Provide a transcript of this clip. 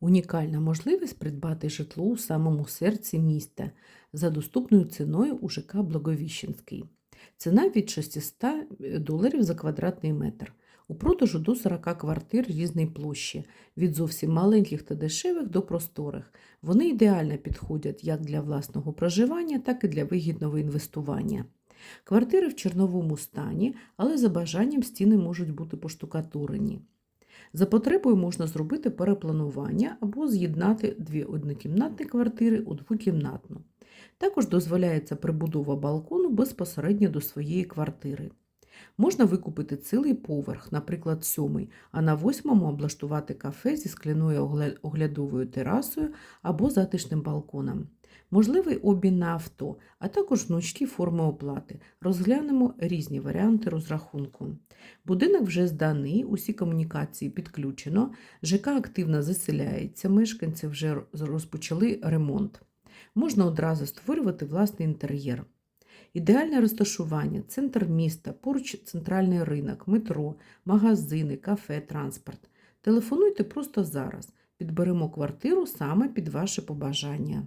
Унікальна можливість придбати житло у самому серці міста за доступною ціною у ЖК Благовіщенський. Ціна від 600 доларів за квадратний метр. У продажу до 40 квартир різної площі, від зовсім маленьких та дешевих до просторих. Вони ідеально підходять як для власного проживання, так і для вигідного інвестування. Квартири в чорновому стані, але за бажанням стіни можуть бути поштукатурені. За потребою можна зробити перепланування або з'єднати дві однокімнатні квартири у двокімнатну. Також дозволяється прибудова балкону безпосередньо до своєї квартири. Можна викупити цілий поверх, наприклад, сьомий, а на восьмому облаштувати кафе зі скляною оглядовою терасою або затишним балконом. Можливий обмін на авто, а також гнучкі форми оплати. Розглянемо різні варіанти розрахунку. Будинок вже зданий, усі комунікації підключено, ЖК активно заселяється, мешканці вже розпочали ремонт. Можна одразу створювати власний інтер'єр. Ідеальне розташування, центр міста, поруч центральний ринок, метро, магазини, кафе, транспорт. Телефонуйте просто зараз. Підберемо квартиру саме під ваше побажання.